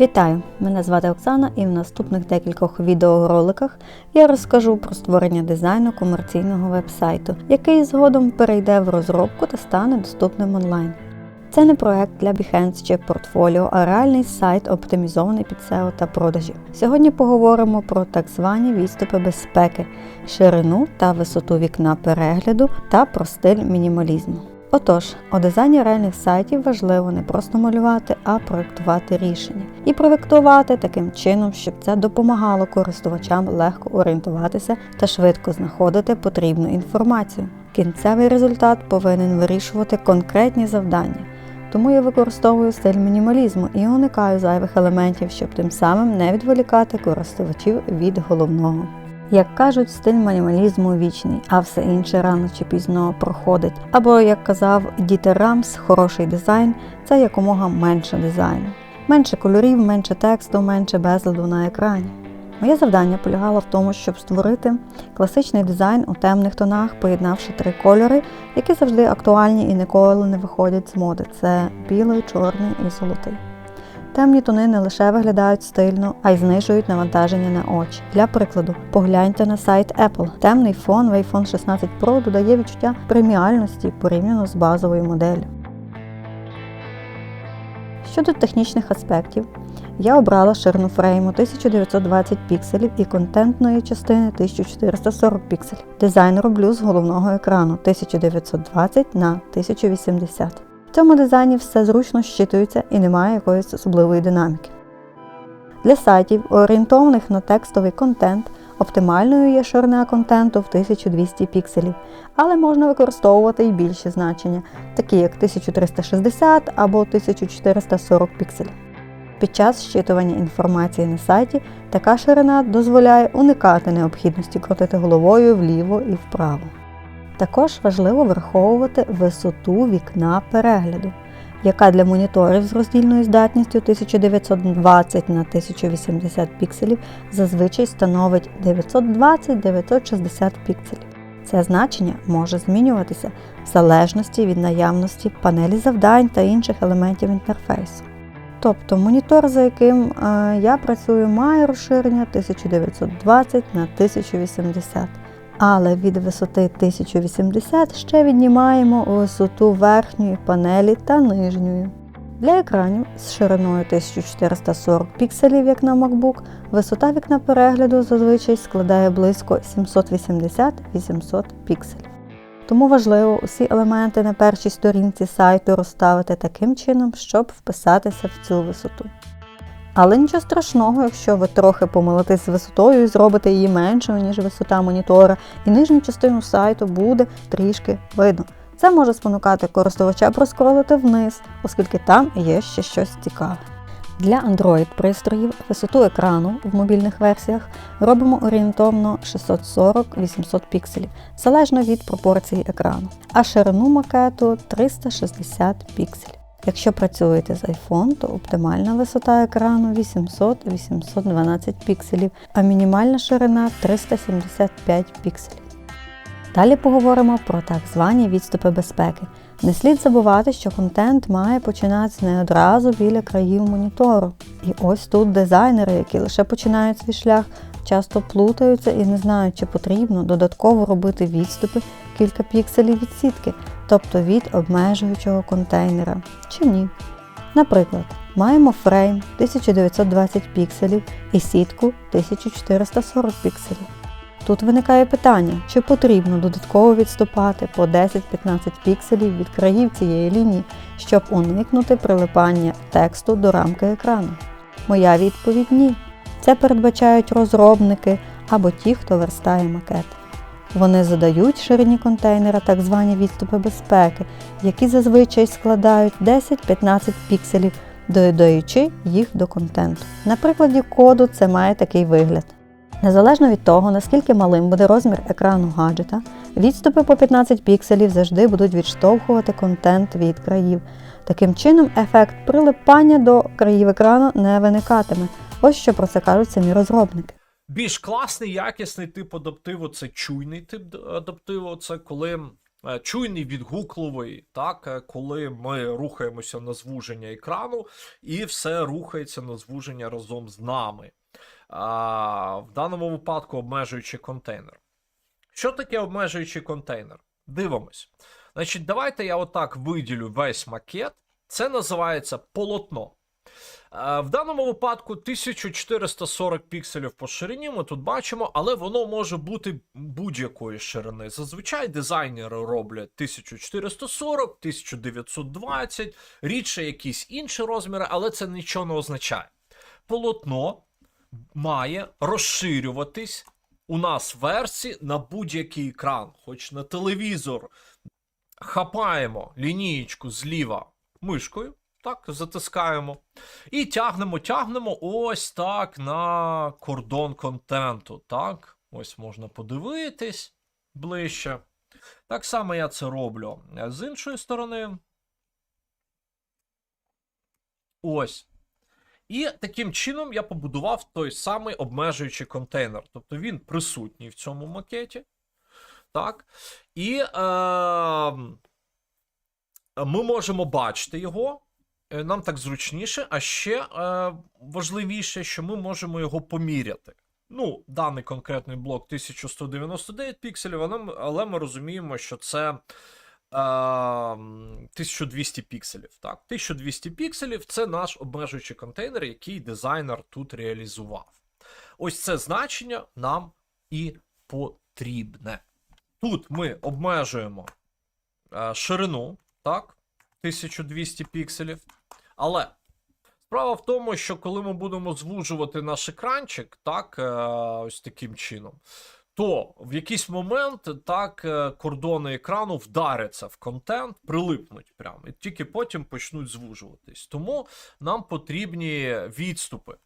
Вітаю! Мене звати Оксана і в наступних декількох відеороликах я розкажу про створення дизайну комерційного вебсайту, який згодом перейде в розробку та стане доступним онлайн. Це не проект для Behance чи портфоліо, а реальний сайт, оптимізований під SEO та продажі. Сьогодні поговоримо про так звані відступи безпеки, ширину та висоту вікна перегляду та про стиль мінімалізму. Отож, у дизайні реальних сайтів важливо не просто малювати, а проєктувати рішення. І проєктувати таким чином, щоб це допомагало користувачам легко орієнтуватися та швидко знаходити потрібну інформацію. Кінцевий результат повинен вирішувати конкретні завдання. Тому я використовую стиль мінімалізму і уникаю зайвих елементів, щоб тим самим не відволікати користувачів від головного. Як кажуть, стиль мінімалізму вічний, а все інше рано чи пізно проходить. Або, як казав Дітер Рамс, хороший дизайн це якомога менше дизайну. Менше кольорів, менше тексту, менше безладу на екрані. Моє завдання полягало в тому, щоб створити класичний дизайн у темних тонах, поєднавши три кольори, які завжди актуальні і ніколи не виходять з моди. Це білий, чорний і золотий. Темні тони не лише виглядають стильно, а й знижують навантаження на очі. Для прикладу, погляньте на сайт Apple. Темний фон в iPhone 16 Pro додає відчуття преміальності порівняно з базовою моделлю. Щодо технічних аспектів, я обрала ширину фрейму 1920 пікселів і контентної частини 1440 пікселів. Дизайн роблю з головного екрану 1920 на 1080. В цьому дизайні все зручно щитується і немає якоїсь особливої динаміки. Для сайтів, орієнтованих на текстовий контент, оптимальною є ширина контенту в 1200 пікселів, але можна використовувати і більші значення, такі як 1360 або 1440 пікселів. Під час щитування інформації на сайті така ширина дозволяє уникати необхідності крутити головою вліво і вправо. Також важливо враховувати висоту вікна перегляду, яка для моніторів з роздільною здатністю 1920 на 1080 пікселів зазвичай становить 920-960 пікселів. Це значення може змінюватися в залежності від наявності панелі завдань та інших елементів інтерфейсу. Тобто монітор, за яким е, я працюю, має розширення 1920 на 1080 але від висоти 1080 ще віднімаємо висоту верхньої панелі та нижньої. Для екранів з шириною 1440 пікселів, як на MacBook, висота вікна перегляду зазвичай складає близько 780-800 пікселів. Тому важливо усі елементи на першій сторінці сайту розставити таким чином, щоб вписатися в цю висоту. Але нічого страшного, якщо ви трохи помилитесь з висотою і зробите її меншою, ніж висота монітора, і нижню частину сайту буде трішки видно. Це може спонукати користувача проскролити вниз, оскільки там є ще щось цікаве. Для Android-пристроїв висоту екрану в мобільних версіях робимо орієнтовно 640-800 пікселів, залежно від пропорції екрану, а ширину макету 360 пікселів. Якщо працюєте з iPhone, то оптимальна висота екрану 800-812 пікселів, а мінімальна ширина 375 пікселів. Далі поговоримо про так звані відступи безпеки. Не слід забувати, що контент має починатися не одразу біля країв монітору. І ось тут дизайнери, які лише починають свій шлях, часто плутаються і не знають, чи потрібно додатково робити відступи кілька пікселів від сітки, тобто від обмежуючого контейнера, чи ні. Наприклад, маємо фрейм 1920 пікселів і сітку 1440 пікселів. Тут виникає питання, чи потрібно додатково відступати по 10-15 пікселів від країв цієї лінії, щоб уникнути прилипання тексту до рамки екрану. Моя відповідь ні. Це передбачають розробники або ті, хто верстає макети. Вони задають ширині контейнера так звані відступи безпеки, які зазвичай складають 10-15 пікселів, додаючи їх до контенту. На прикладі коду це має такий вигляд. Незалежно від того, наскільки малим буде розмір екрану гаджета, відступи по 15 пікселів завжди будуть відштовхувати контент від країв. Таким чином, ефект прилипання до країв екрану не виникатиме. Ось що про це кажуть самі розробники. Більш класний, якісний тип адаптиву це чуйний тип адаптиву. Це коли е, чуйний, відгукливий, так, е, коли ми рухаємося на звуження екрану, і все рухається на звуження разом з нами. А, в даному випадку обмежуючий контейнер. Що таке обмежуючий контейнер? Дивимось. Значить, давайте я отак виділю весь макет. Це називається полотно. Е, В даному випадку 1440 пікселів по ширині ми тут бачимо, але воно може бути будь-якої ширини. Зазвичай дизайнери роблять 1440, 1920, рідше якісь інші розміри, але це нічого не означає. Полотно має розширюватись у нас версії на будь-який екран, хоч на телевізор. Хапаємо лінієчку зліва мишкою, так, затискаємо. І тягнемо, тягнемо ось так на кордон контенту. Так, ось можна подивитись ближче. Так само я це роблю з іншої сторони. Ось. І таким чином я побудував той самий обмежуючий контейнер. Тобто він присутній в цьому макеті. Так. І е, ми можемо бачити його. Е, Нам так зручніше, а ще е, важливіше, що ми можемо його поміряти. Ну, даний конкретний блок 1199 пікселів, але ми, розуміємо, що це е, 1200 пікселів. Так, 1200 пікселів це наш обмежуючий контейнер, який дизайнер тут реалізував. Ось це значення нам і потрібне. Тут ми обмежуємо е, ширину, так, 1200 пікселів. Але справа в тому, що коли ми будемо звужувати наш екранчик, так, е, ось таким чином, то в якийсь момент так е, кордони екрану вдаряться в контент, прилипнуть прямо, і тільки потім почнуть звужуватись. Тому нам потрібні відступи.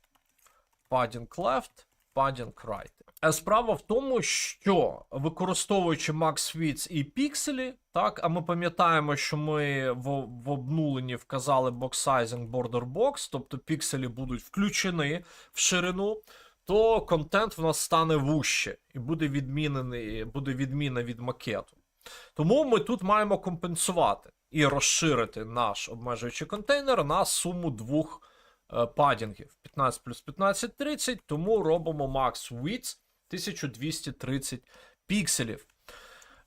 Padding left, padding right. Е, Справа в тому, що використовуючи Max Width і пікселі, так, а ми пам'ятаємо, що ми в, в обнуленні вказали box sizing border box, тобто пікселі будуть включені в ширину, то контент в нас стане вужче і буде відмінений, буде відміна від макету. Тому ми тут маємо компенсувати і розширити наш обмежуючий контейнер на суму двох е, падінгів 15 плюс 15 30, тому робимо max width 1230 пікселів.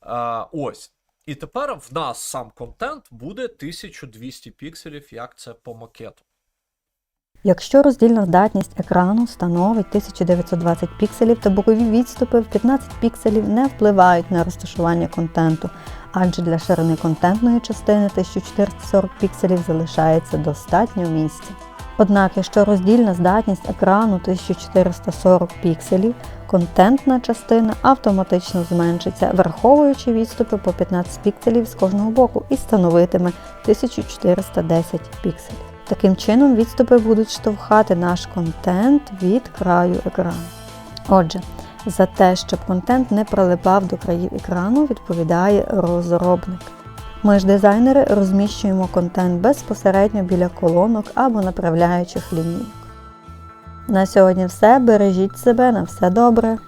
Е, ось. І тепер в нас сам контент буде 1200 пікселів, як це по макету. Якщо роздільна здатність екрану становить 1920 пікселів, то бокові відступи в 15 пікселів не впливають на розташування контенту, адже для ширини контентної частини 1440 пікселів залишається достатньо місця. Однак, якщо роздільна здатність екрану 1440 пікселів, контентна частина автоматично зменшиться, враховуючи відступи по 15 пікселів з кожного боку і становитиме 1410 пікселів. Таким чином, відступи будуть штовхати наш контент від краю екрану. Отже, за те, щоб контент не прилипав до країв екрану, відповідає розробник. Ми ж дизайнери розміщуємо контент безпосередньо біля колонок або направляючих лінійок. На сьогодні все. Бережіть себе на все добре.